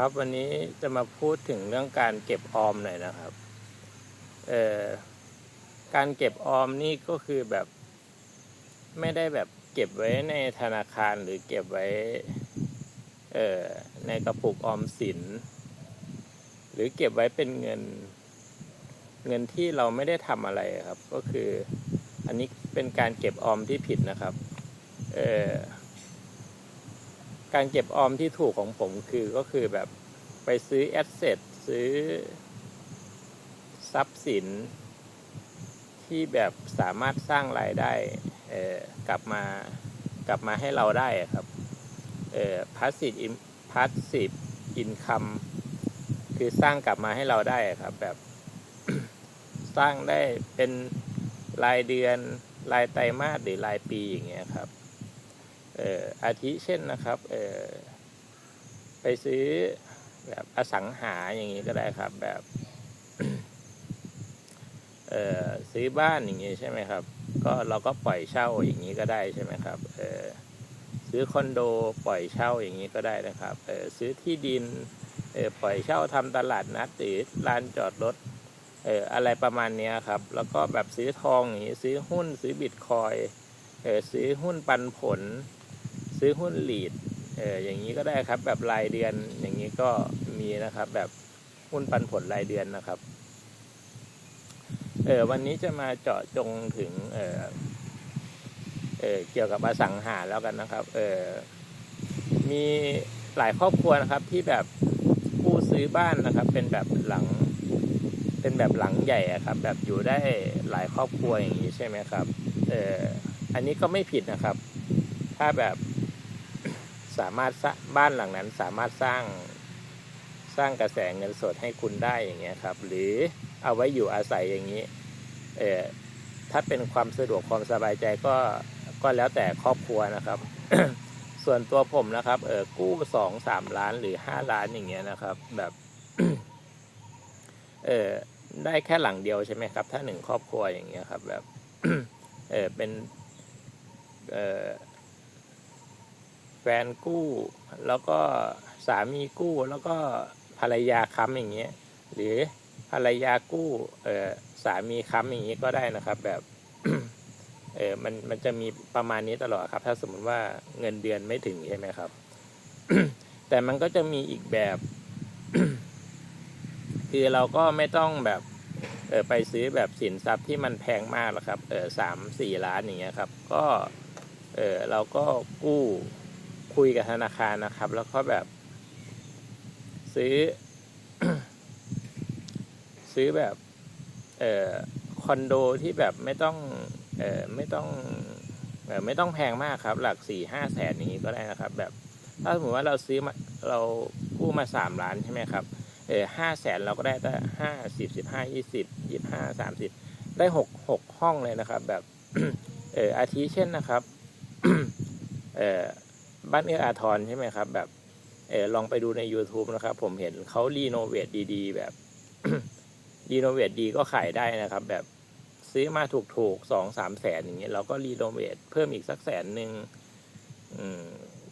ครับวันนี้จะมาพูดถึงเรื่องการเก็บออมหน่อยนะครับเอ่อการเก็บออมนี่ก็คือแบบ ไม่ได้แบบเก็บไว้ในธนาคารหรือเก็บไว้เอ่อในกระปุกออมสิน หรือเก็บไว้เป็นเงิน เงินที่เราไม่ได้ทำอะไรครับ ก็คือ อันนี้เป็นการเก็บออมที่ผิดนะครับ เอ่อ การเก็บออมที่ถูกของผมคือก็คือแบบไปซื้อแอสเซทซื้อ ทรัพย์สิน ที่แบบสามารถสร้างรายได้เออกลับมากลับมาให้เราได้ครับเออ passive in passive income คือสร้างกลับมาให้เราได้ครับ แบบสร้างได้เป็นรายเดือนรายไตรมาสหรือรายปีอย่างเงี้ยครับ อาทิเช่นนะครับไปซื้อแบบอสังหาอย่างนี้ก็ได้ครับแบบซื้อบ้านอย่างนี้ใช่ไหมครับ ก็เราก็ปล่อยเช่าอย่างนี้ก็ได้ใช่ไหมครับซื้อคอนโดปล่อยเช่าอย่างนี้ก็ได้นะครับซื้อที่ดินปล่อยเช่าทำตลาดนัดหรือลานจอดรถเอ่ออะไรประมาณนี้ครับ แล้วก็แบบซื้อทองอย่างนี้ซื้อหุ้นซื้อบิตคอยเอ่อซื้อหุ้นปันผล ซื้อหุ้นลีดเอออย่างนี้ก็ได้ครับแบบรายเดือนอย่างนี้ก็มีนะครับแบบหุ้นปันผลรายเดือนนะครับเออวันนี้จะมาเจาะจงถึงเออเออเกี่ยวกับอสังหาแล้วกันนะครับเออมีหลายครอบครัวนะครับที่แบบผู้ซื้อบ้านนะครับ เป็นแบบหลังเป็นแบบหลังใหญ่ครับ แบบอยู่ได้หลายครอบครัวอย่างนี้ใช่ไหมครับเอออันนี้ก็ไม่ผิดนะครับ ถ้าแบบ สามารถบ้านหลังนั้นสามารถสร้างสร้างกระแสเงินสดให้คุณได้อย่างเงี้ยครับ หรือเอาไว้อยู่อาศัยอย่างนี้ เออถ้าเป็นความสะดวกความสบายใจก็ก็แล้วแต่ครอบครัวนะครับ ส่วนตัวผมนะครับ เออกู้สองสามล้านหรือห้าล้านอย่างเงี้ยนะครับ แบบ เออได้แค่หลังเดียวใช่ไหมครับ ถ้าหนึ่งครอบครัวอย่างเงี้ยครับ แบบ เออเป็น เออ ฟนกู้ แล้วก็สามีกู้แล้วก็ภรรยาค้ำอย่างเงี้ย หรือภรรยากู้เออสามีค้ำอย่างงี้ก็ได้นะครับ แบบเออมันมันจะมีประมาณนี้ตลอดครับ ถ้าสมมุติว่าเงินเดือนไม่ถึงใช่ไหมครับ แต่มันก็จะมีอีกแบบ คือเราก็ไม่ต้องแบบเออไปซื้อแบบสินทรัพย์ที่มันแพงมากหรอกครับเออสามสี่ล้านอย่างเงี้ยครับ ก็เออเราก็กู้ คุยกับธนาคารนะครับ แล้วก็แบบซื้อ ซื้อแบบเอ่อคอนโดที่แบบไม่ต้องเอ่อไม่ต้องเอ่อไม่ต้องแพงมากครับ หลักสี่ห้าแสนอย่างนี้ก็ได้นะครับ แบบถ้าสมมติว่าเราซื้อมาเรากู้มาสามล้านใช่ไหมครับเออห้าแสนเราก็ได้ได้ห้าสิบสิบห้ายี่สิบยี่ห้าสามสิบได้หกหกห้องเลยนะครับ แบบ เอออาทิเช่นนะครับ เออ บ้านเอื้ออาทรใช่ไหมครับ แบบเออลองไปดูใน YouTube นะครับ ผมเห็นเขารีโนเวทดีๆ แบบรีโนเวทดีก็ขายได้นะครับ แบบซื้อมาถูกๆสองสามแสนอย่างเงี้ยเราก็รีโนเวทเพิ่มอีกสักแสนหนึ่ง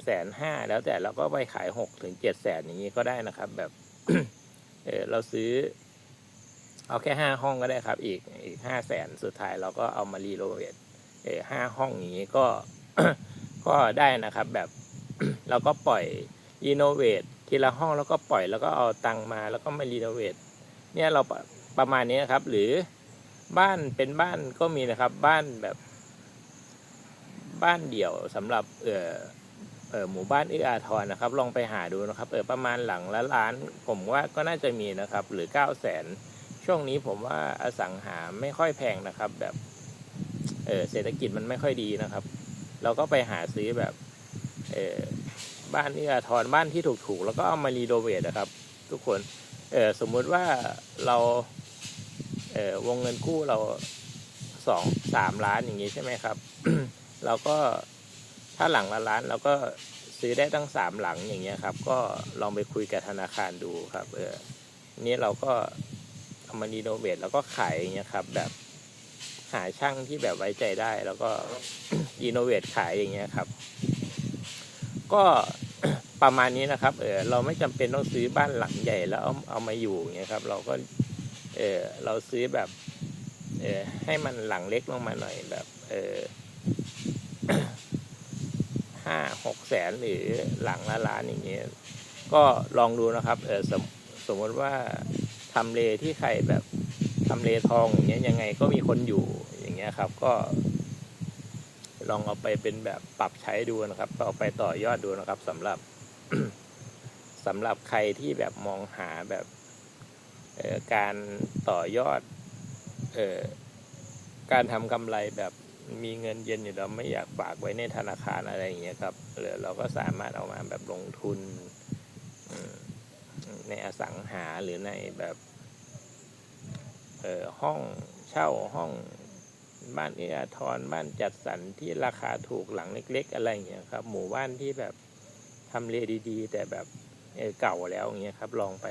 แสนห้าแล้วแต่เราก็ไปขายหกถึงเจ็ดแสนอย่างงี้ก็ได้นะครับ แบบเออเราซื้อ เอาแค่ห้าห้องก็ได้ครับ อีกอีกห้าแสนสุดท้ายเราก็เอามารีโนเวทเออห้าห้องอย่างนี้ก็ก็ได้นะครับ แบบ เราก็ปล่อยรีโนเวททีละห้องแล้วก็ปล่อยแล้วก็เอาตังมาแล้วก็มารีโนเวทเนี่ยเราประมาณนี้นะครับ หรือบ้านเป็นบ้านก็มีนะครับ บ้านแบบ บ้านเดี่ยวสำหรับเออเออหมู่บ้านเอื้ออาทรนะครับ ลองไปหาดูนะครับเออประมาณหลังละล้าน ผมว่าก็น่าจะมีนะครับ หรือเก้าแสนช่วงนี้ผมว่าอสังหาไม่ค่อยแพงนะครับ แบบเออเศรษฐกิจมันไม่ค่อยดีนะครับ เราก็ไปหาซื้อแบบเออ บ้านเอื้ออาทรบ้านที่ถูกๆ แล้วก็เอามารีโนเวทนะครับ ทุกคนเออสมมุติว่าเราเออวงเงินกู้เราสองสามล้านอย่างนี้ใช่ไหมครับ เราก็ถ้าหลังละล้านเราก็ซื้อได้ตั้งสามหลังอย่างเงี้ยครับ ก็ลองไปคุยกับธนาคารดูครับ เออนี้เราก็เอามารีโนเวทแล้วก็ขายอย่างเงี้ยครับ แบบหาช่างที่แบบไว้ใจได้ แล้วก็รีโนเวทขายอย่างเงี้ยครับ ก็ ประมาณนี้นะครับ เออเราไม่จำเป็นต้องซื้อบ้านหลังใหญ่แล้วเอาเอามาอยู่เงี้ยครับ เราก็เออเราซื้อแบบเออให้มันหลังเล็กลงมาหน่อยแบบเออห้าหกแสนหรือหลังละล้านอย่างเงี้ยก็ลองดูนะครับ เออสมสมมติว่าทำเลที่ใครแบบทำเลทองอย่างเงี้ยยังไงก็มีคนอยู่อย่างเงี้ยครับ ก็ ลองเอาไปเป็นแบบปรับใช้ดูนะครับเอาไปต่อยอดดูนะครับสำหรับ สำหรับใครที่แบบมองหาแบบการต่อยอดออการทำกำไรแบบมีเงินเย็นอยู่แล้วไม่อยากฝากไว้ในธนาคารอะไรอย่างเงี้ยครับหรือเราก็สามารถเอามาแบบลงทุนในอสังหาหรือในแบบเออห้องเช่าห้องบ้านเอื้ออาทรบ้านจัดสรรที่ราคาถูกหลังเล็ก ๆ อะไรอย่างเงี้ยครับ หมู่บ้านที่แบบ ทำเลดีๆ แต่แบบเเก่าแล้วอย่างเงี้ยครับลองไป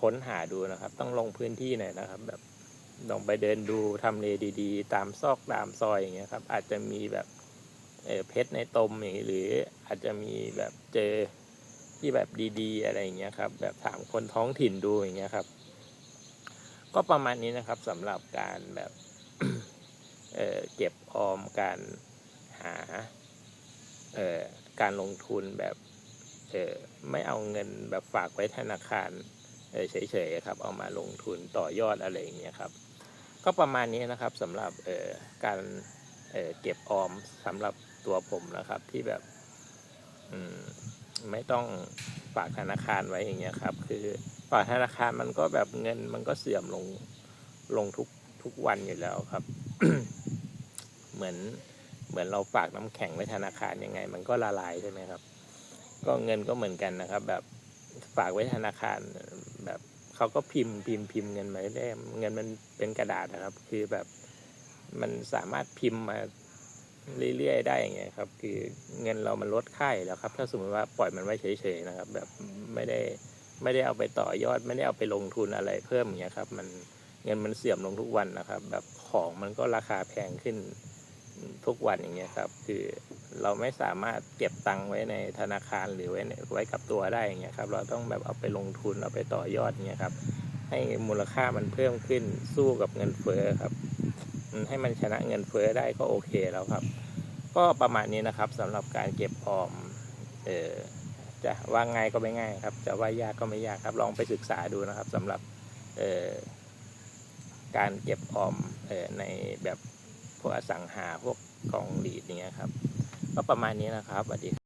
ค้นหาดูนะครับ ต้องลงพื้นที่หน่อยนะครับ แบบลองไปเดินดูทำเลดีๆ ตามซอกตามซอยอย่างเงี้ยครับอาจจะมีแบบเเพชรในตมอย่างหรืออาจจะมีแบบเจอที่แบบดีๆ อะไรอย่างเงี้ยครับ แบบถามคนท้องถิ่นดูอย่างเงี้ยครับ ก็ประมาณนี้นะครับสำหรับการแบบเเก็บออมการหาเออ การลงทุนแบบเออไม่เอาเงินแบบฝากไว้ธนาคารเฉยๆครับ เอามาลงทุนต่อยอดอะไรอย่างเงี้ยครับ ก็ประมาณนี้นะครับสำหรับเออการเออเก็บออมสำหรับตัวผมนะครับที่แบบอืมไม่ต้องฝากธนาคารไว้อย่างเงี้ยครับ คือฝากธนาคารมันก็แบบเงินมันก็เสื่อมลงลงทุกทุกวันอยู่แล้วครับ เหมือน เหมือนเราฝากน้ำแข็งไว้ธนาคารยังไง มันก็ละลายใช่ไหมครับ ก็เงินก็เหมือนกันนะครับ แบบฝากไว้ธนาคารแบบเขาก็พิมพ์พิมพ์พิมพ์เงินมาได้เงินมันเป็นกระดาษนะครับ คือแบบมันสามารถพิมพ์มาเรื่อยๆได้อย่างเงี้ยครับ คือเงินเรามันลดค่ายแล้วครับ ถ้าสมมติว่าปล่อยมันไว้เฉยๆนะครับ แบบไม่ได้ไม่ได้เอาไปต่อยอด ไม่ได้เอาไปลงทุนอะไรเพิ่มอย่างเงี้ยครับ มันเงินมันเสื่อมลงทุกวันนะครับ แบบของมันก็ราคาแพงขึ้น ทุกวันอย่างเงี้ยครับ คือเราไม่สามารถเก็บตังค์ไว้ในธนาคารหรือไว้ไว้กับตัวได้อย่างเงี้ยครับ เราต้องแบบเอาไปลงทุนเอาไปต่อยอดเงี้ยครับ ให้มูลค่ามันเพิ่มขึ้นสู้กับเงินเฟ้อครับให้มันชนะเงินเฟ้อได้ก็โอเคแล้วครับ ก็ประมาณนี้นะครับสำหรับการเก็บออมเออจะว่าง่ายก็ไม่ง่ายครับ จะว่ายากก็ไม่ยากครับ ลองไปศึกษาดูนะครับสำหรับเออการเก็บออมเออในแบบ พวกอสังหาพวกกองหลีดอย่างเงี้ยครับ ก็ประมาณนี้นะครับสวัสดี